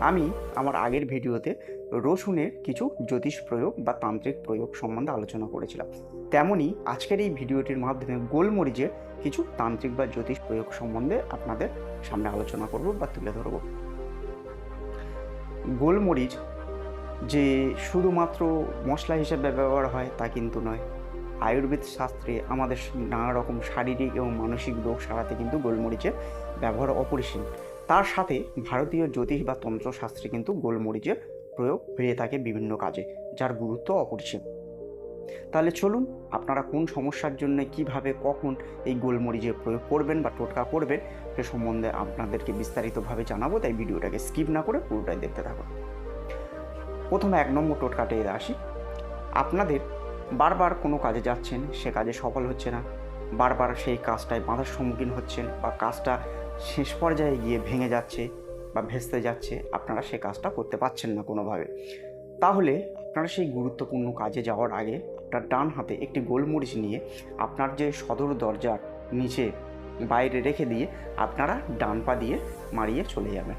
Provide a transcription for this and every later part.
আমি আমার আগের ভিডিওতে রসুনের কিছু জ্যোতিষ প্রয়োগ বা তান্ত্রিক প্রয়োগ সম্বন্ধে আলোচনা করেছিলাম। তেমনই আজকের এই ভিডিওটির মাধ্যমে গোলমরিচের কিছু তান্ত্রিক বা জ্যোতিষ প্রয়োগ সম্বন্ধে আপনাদের সামনে আলোচনা করব বা তুলে ধরব। গোলমরিচ যে শুধুমাত্র মশলা হিসেবে ব্যবহার হয় তা কিন্তু নয়। আয়ুর্বেদ শাস্ত্রে আমাদের নানা রকম শারীরিক এবং মানসিক রোগ সারাতে কিন্তু গোলমরিচের ব্যবহার অপরিসীম। তার সাথে ভারতীয় জ্যোতিষ বা তন্ত্রশাস্ত্রে কিন্তু গোলমরিচের প্রয়োগ হয়ে থাকে বিভিন্ন কাজে, যার গুরুত্ব অপরিসীম। তাহলে চলুন, আপনারা কোন সমস্যার জন্য, কীভাবে, কখন এই গোলমরিচের প্রয়োগ করবেন বা টোটকা করবেন, সে সম্বন্ধে আপনাদেরকে বিস্তারিতভাবে জানাব, তাই ভিডিওটাকে স্কিপ না করে পুরোটাই দেখতে থাকুন। প্রথমে এক নম্বর টোটকাটা আসি। আপনাদের বারবার কোনো কাজে যাচ্ছেন, সে কাজে সফল হচ্ছে না, বারবার সেই কাজটায় বাধার সম্মুখীন হচ্ছেন বা কাজটা শেষ পর্যায়ে গিয়ে ভেঙে যাচ্ছে বা ভেস্তে যাচ্ছে, আপনারা সে কাজটা করতে পারছেন না কোনোভাবে। তাহলে আপনারা সেই গুরুত্বপূর্ণ কাজে যাওয়ার আগে আপনার ডান হাতে একটি গোলমরিচ নিয়ে আপনার যে সদর দরজার নিচে বাইরে রেখে দিয়ে আপনারা ডান পা দিয়ে মারিয়ে চলে যাবেন।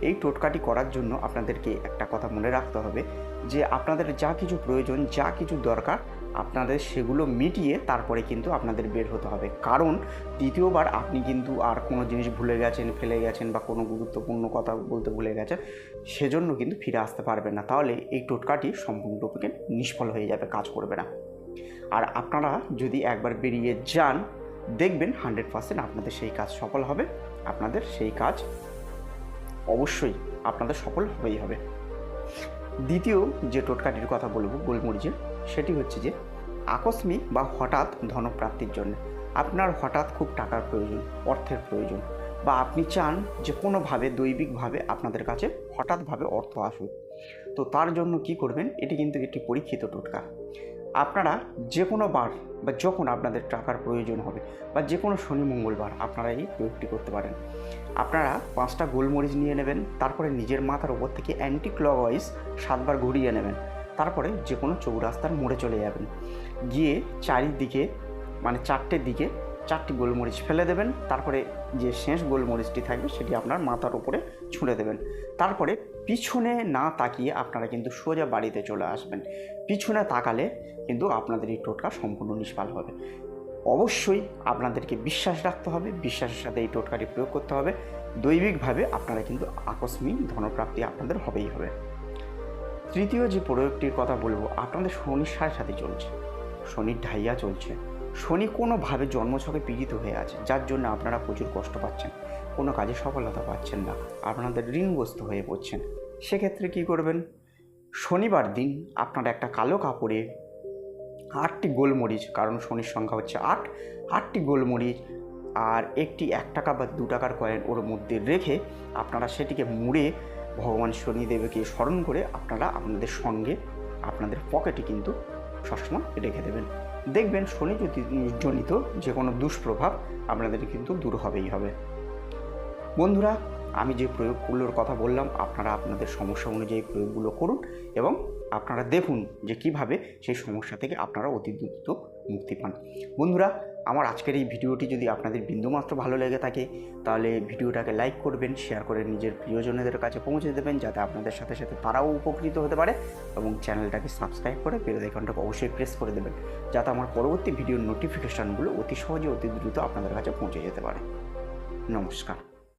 এই টোটকাটি করার জন্য আপনাদেরকে একটা কথা মনে রাখতে হবে যে আপনাদের যা কিছু প্রয়োজন, যা কিছু দরকার আপনাদের সেগুলো মিটিয়ে তারপরে কিন্তু আপনাদের বের হতে হবে। কারণ দ্বিতীয়বার আপনি কিন্তু আর কোনো জিনিস ভুলে গেছেন, ফেলে গেছেন বা কোনো গুরুত্বপূর্ণ কথা বলতে ভুলে গেছেন, সেজন্য কিন্তু ফিরে আসতে পারবেন না। তাহলে এই টোটকাটি সম্পূর্ণরূপে নিষ্ফল হয়ে যাবে, কাজ করবে না। আর আপনারা যদি একবার বেরিয়ে যান, দেখবেন হান্ড্রেড পার্সেন্ট আপনাদের সেই কাজ সফল হবে। আপনাদের সেই কাজ অবশ্যই আপনাদের সফল হবেই হবে। দ্বিতীয় যে টোটকাটির কথা বলব, গোলমরিচের, সেটি হচ্ছে যে আকস্মিক বা হঠাৎ ধনপ্রাপ্তির জন্য। আপনার হঠাৎ খুব টাকার প্রয়োজন, অর্থের প্রয়োজন বা আপনি চান যে কোনোভাবে, দৈবিকভাবে আপনাদের কাছে হঠাৎভাবে অর্থ আসুক। তো তার জন্য কি করবেন, এটি কিন্তু একটি পরীক্ষিত টোটকা। আপনারা যে কোনো বার বা যখন আপনাদের টাকার প্রয়োজন হবে বা যে কোনো শনি, মঙ্গলবার আপনারা এই প্রয়োগটি করতে পারেন। আপনারা পাঁচটা গোলমরিচ নিয়ে নেবেন, তারপরে নিজের মাথার ওপর থেকে অ্যান্টি ক্লকওয়াইজ সাতবার ঘুরিয়ে নেবেন, তারপরে যে কোনো চৌরাস্তার মোড়ে চলে যাবেন। গিয়ে চারিদিকে মানে চারটের দিকে চারটি গোলমরিচ ফেলে দেবেন, তারপরে যে শেষ গোলমরিচটি থাকবে সেটি আপনার মাথার উপরে ছুঁড়ে দেবেন। তারপরে পিছনে না তাকিয়ে আপনারা কিন্তু সোজা বাড়িতে চলে আসবেন। পিছনে তাকালে কিন্তু আপনাদের এই টোটকা সম্পূর্ণ নিষ্ফল হবে। অবশ্যই আপনাদেরকে বিশ্বাস রাখতে হবে, বিশ্বাসের সাথে এই টোটকাটি প্রয়োগ করতে হবে। দৈবিকভাবে আপনারা কিন্তু আকস্মিক ধনপ্রাপ্তি আপনাদের হবেই হবে। তৃতীয় যে প্রয়োগটির কথা বলব, আপনাদের শনির সাড়ে সাথে চলছে। শনির ঢাইয়া চলছে। শনি কোনোভাবে জন্মছকে পীড়িত হয়ে আছে, যার জন্য আপনারা প্রচুর কষ্ট পাচ্ছেন। কোনো কাজে সফলতা পাচ্ছেন না, আপনাদের ঋণগ্রস্ত হয়ে পড়ছেন। সেক্ষেত্রে কী করবেন? শনিবার দিন আপনারা একটা কালো কাপড়ে আটটি গোলমরিচ, কারণ শনির সংখ্যা হচ্ছে আট, আটটি গোলমরিচ আর একটি এক টাকা বা দু টাকার কয়েন ওর মধ্যে রেখে আপনারা সেটিকে মুড়ে ভগবান শনিদেবকে স্মরণ করে আপনারা আপনাদের সঙ্গে আপনাদের পকেটে কিন্তু সবসময় রেখে দেবেন। দেখবেন শনি যদি জনিত যে কোনো দুষ্প্রভাব আপনাদের কিন্তু দূর হবেই হবে। বন্ধুরা, আমি যে প্রয়োগগুলোর কথা বললাম, আপনারা আপনাদের সমস্যা অনুযায়ী প্রয়োগগুলো করুন এবং আপনারা দেখুন যে কীভাবে সেই সমস্যা থেকে আপনারা অতি দ্রুত মুক্তি পান। বন্ধুরা আমার আজকের এই ভিডিওটি যদি আপনাদের বিন্দুমাত্র ভালো লেগে থাকে, তাহলে ভিডিওটাকে লাইক করবেন শেয়ার করে নিজের প্রিয়জনেদের কাছে পৌঁছে দেবেন, যাতে আপনাদের সাথে সাথে তারাও উপকৃত হতে পারে এবং চ্যানেলটাকে সাবস্ক্রাইব করে বেল আইকনটাকে অবশ্যই প্রেস করে দেবেন, যাতে আমার পরবর্তী ভিডিওর নোটিফিকেশানগুলো অতি সহজে, অতি দ্রুত আপনাদের কাছে পৌঁছে যেতে পারে। নমস্কার।